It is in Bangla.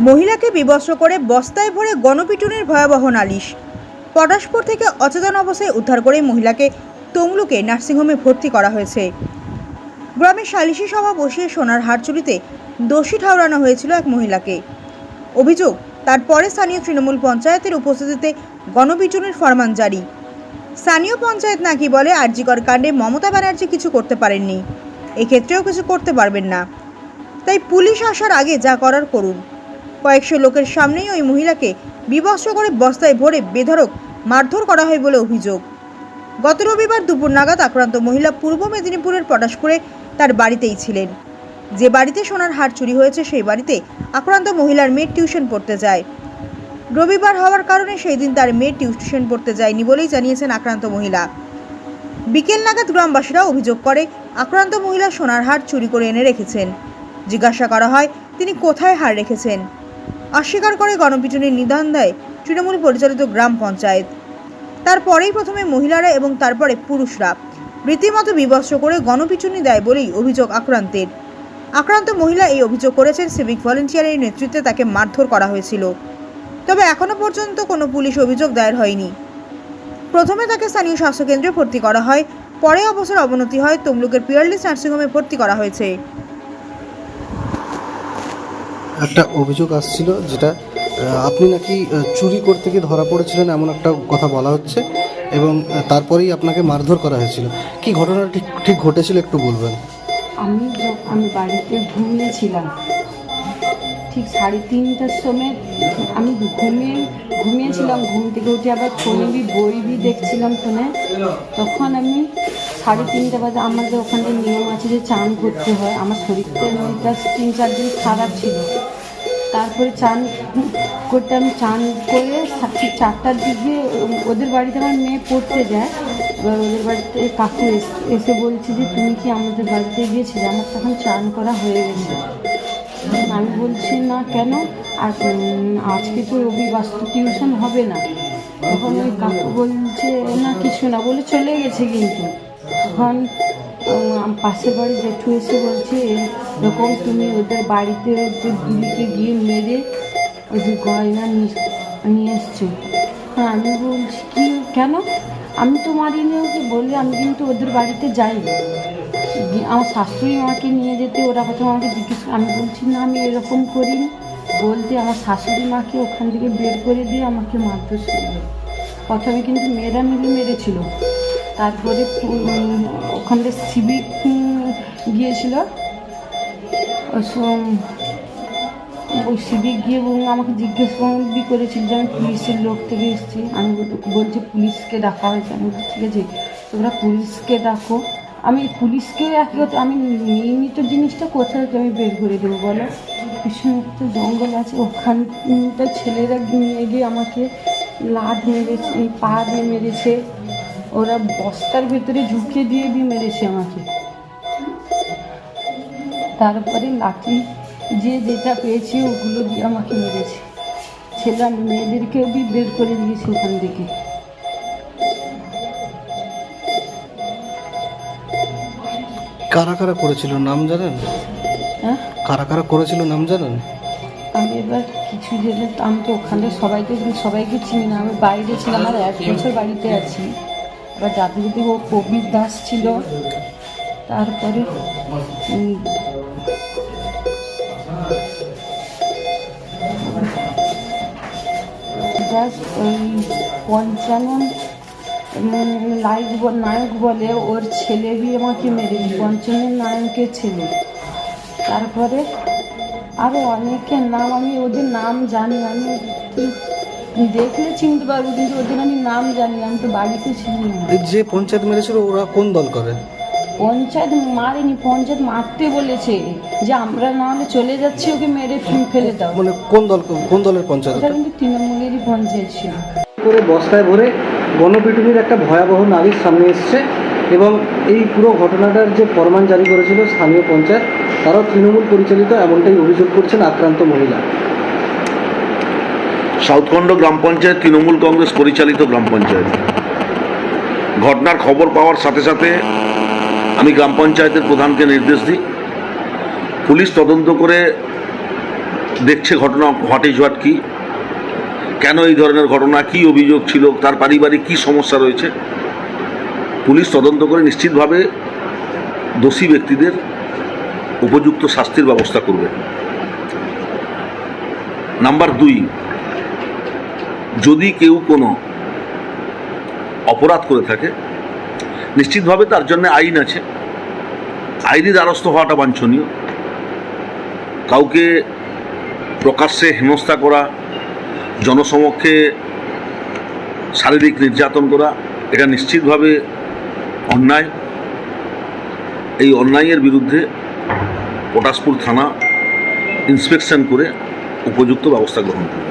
মহিলাকে বিবস্ত্র করে বস্তায় ভরে গণপিটুনির ভয়াবহ নালিশ। পটাশপুর থেকে অচেতন অবস্থায় উদ্ধার করে মহিলাকে তমলুকে নার্সিংহোমে ভর্তি করা হয়েছে। গ্রামে সালিশি সভা বসিয়ে সোনার হার চুরিতে দোষী ঠাউরানো হয়েছিল এক মহিলাকে। অভিযোগ তারপরে স্থানীয় তৃণমূল পঞ্চায়েতের উপস্থিতিতে গণপিটুনির ফরমান জারি। স্থানীয় পঞ্চায়েত নাকি বলে আরজিকর কাণ্ডে মমতা ব্যানার্জি কিছু করতে পারেননি। এক্ষেত্রেও কিছু করতে পারবেন না। তাই পুলিশ আসার আগে যা করার করুন। কয়েকশো লোকের সামনেই ওই মহিলাকে বিবস্ত্র করে বস্তায় ভরে বেধড়ক মারধর করা হয় বলে অভিযোগ। গত রবিবার দুপুর নাগাদ আক্রান্ত মহিলা পূর্ব মেদিনীপুরের পটাশপুরে তার বাড়িতেই ছিলেন। যে বাড়িতে সোনার হার চুরি হয়েছে, সেই বাড়িতে আক্রান্ত মহিলার মেয়ে টিউশন পড়তে যায়। রবিবার হওয়ার কারণে সেই দিন তার মেয়ে টিউশন পড়তে যায়নি বলেই জানিয়েছেন আক্রান্ত মহিলা। বিকেল নাগাদ গ্রামবাসীরা অভিযোগ করে, আক্রান্ত মহিলা সোনার হার চুরি করে এনে রেখেছেন। জিজ্ঞাসা করা হয়, তিনি কোথায় হার রেখেছেন? অস্বীকার করে গণপিটুনির নিদান দেয় তৃণমূল পরিচালিত গ্রাম পঞ্চায়েত। তারপরেই প্রথমে মহিলারা এবং তারপরে পুরুষরা। রীতিমতো বিবস্ত্র করে গণপিটুনি দেয় বলেই অভিযোগ আক্রান্তের। আক্রান্ত মহিলা এই অভিযোগ করেছেন সিভিক ভলেন্টিয়ারের নেতৃত্বে তাকে মারধর করা হয়েছিল। তবে এখনও পর্যন্ত কোনো পুলিশ অভিযোগ দায়ের হয়নি। প্রথমে তাকে স্থানীয় স্বাস্থ্যকেন্দ্রে ভর্তি করা হয়, পরে অবসর অবনতি হয় তমলুকের পিয়ারলিস নার্সিংহোমে ভর্তি করা হয়েছে। একটা অভিযোগ আসছিল যেটা আপনি নাকি চুরি করতে গিয়ে ধরা পড়েছিলেন এমন একটা কথা বলা হচ্ছে এবং তারপরেই আপনাকে মারধর করা হয়েছিল। কি ঘটনা ঠিক ঠিক ঘটেছিল একটু বলবেন? আমি যখন বাড়িতে ঘুমিয়েছিলাম ঠিক সাড়ে তিনটার সময় আমি ঘুমিয়ে, ঘুমিয়েছিলাম, ঘুম থেকে উঠে আবার ফোনে বই বি দেখছিলাম ফোনে। তখন আমি সাড়ে তিনটে বাজে আমাদের ওখানে নিয়ম আছে যে চান করতে হয়। আমার শরীরটা এমনিটা তিন চার দিন খারাপ ছিল। তারপরে চান করতে আমি চান করে চারটার দিকে ওদের বাড়িতে আমার মেয়ে পড়তে যায়। এবার ওদের বাড়িতে কাকু এস- বলছে যে, তুমি কি আমাদের বাড়িতে গিয়েছিলে? আমার তখন চান করা হয়ে গেছে। আমি বলছি, না, কেন? আর আজকে তো রবি বাস্তু টিউশন হবে না। তখন ওই কাকু বলছে, না, কিছু না। বলে চলে গেছে কিন্তু। উম, পাশের বাড়ি জেঠু এসে বলছে এরকম তুমি ওদের বাড়িতে ওদের দিদিকে গিয়ে মেরে যে গয়না নিয়ে- এসছো? হ্যাঁ আমি বলছি কি? কেন? আমি তো মারিনি ওকে বললে আমি কিন্তু ওদের বাড়িতে যাই আমার শাশুড়ি মাকে নিয়ে যেতে ওরা প্রথমে আমাকে জিজ্ঞেস আমি বলছি না আমি এরকম করিনি। বলতে আমার শাশুড়ি মাকে ওখান থেকে বের করে দিয়ে আমাকে মারতে শুরু। প্রথমে কিন্তু মেয়েরা মিলে মেরেছিল। তারপরে ওখান সিভিক গিয়েছিল। ওই সিভিক গিয়ে আমাকে জিজ্ঞেস করেছিল যে আমি পুলিশের লোক থেকে এসেছি। আমি বলছি, পুলিশকে ডাকা হয়েছে। আমি ঠিক আছে, তোমরা পুলিশকে ডাকো। আমি পুলিশকেও একই কথা আমি নিয়মিত জিনিসটা কোথায় আমি বের করে দেবো বলো? পিছনে জঙ্গল আছে ওখানটা ছেলেরা নিয়ে গিয়ে আমাকে লাদ মেরেছে পা দিয়ে মেরেছে। ওরা বস্তার ভেতরে ঝুঁকে দিয়ে দিয়ে মেরেছে আমাকে। তারপরে লাঠি যে যেটা পেয়েছে ওগুলো দিয়ে আমাকে মেরেছে। ছেলে মেয়েদেরকেও বি বের করে দিয়েছে ওখান থেকে। কারা কারা করেছিল নাম জানেন? হ্যাঁ? কারা কারা করেছিল নাম জানেন? আমি এবার কিছু জেনে আমি তো ওখানে সবাইকে সবাইকে চিনি না আমি বাইরে ছিলাম আর এক বছর বাড়িতে আছি। দাদুদি ও কবির দাস ছিল, তারপরে ওই পঞ্চানন লাইক নায়ক বলে ওর ছেলে বি আমাকে মেরে পঞ্চানন নায়কের ছেলে। তারপরে আরও অনেকের নাম, আমি ওদের নাম জানি আমি দেখলে চিনতে পারব কিন্তু ওদের আমি নাম জানি আমি তো বাড়িতে ছিলাম না। এই যে পঞ্চায়েত মেরেছিল ওরা কোন দল করে? পঞ্চায়েত মারেনি পঞ্চায়েত মারতে বলেছে যে আমরা না হলে চলে যাচ্ছি ওকে মেরে ফেলে দাও। মানে কোন দল কোন দলের পঞ্চায়েত ওটা? কিন্তু তৃণমূলেরই পঞ্চায়েত ছিল। করে বস্তায় ভরে গণপিটুনির একটা ভয়াবহ নারীর সামনে এসছে এবং এই পুরো ঘটনাটার যে ফরমান জারি করেছিল স্থানীয় পঞ্চায়েত তারাও তৃণমূল পরিচালিত এমনটাই অভিযোগ করছেন আক্রান্ত মহিলা। সাউথখণ্ড গ্রাম পঞ্চায়েত, তৃণমূল কংগ্রেস পরিচালিত গ্রাম পঞ্চায়েত। ঘটনার খবর পাওয়ার সাথে সাথে আমি গ্রাম পঞ্চায়েতের প্রধানকে নির্দেশ দিই। পুলিশ তদন্ত করে দেখছে ঘটনা ইজ হোয়াট কি, কেন এই ধরনের ঘটনা, কি অভিযোগ ছিল, তার পারিবারিক কি সমস্যা রয়েছে। পুলিশ তদন্ত করে নিশ্চিতভাবে দোষী ব্যক্তিদের উপযুক্ত শাস্তির ব্যবস্থা করবে। নাম্বার দুই যদি কেউ কোনো অপরাধ করে থাকে, নিশ্চিতভাবে তার জন্য আইন আছে। আইনি দ্বারস্থ হওয়াটা বাঞ্ছনীয়। কাউকে প্রকাশ্যে হেনস্থা করা, জনসমক্ষে শারীরিক নির্যাতন করা, এটা নিশ্চিতভাবে অন্যায়। এই অন্যায়ের বিরুদ্ধে পটাশপুর থানা ইন্সপেকশন করে উপযুক্ত ব্যবস্থা গ্রহণ করবে।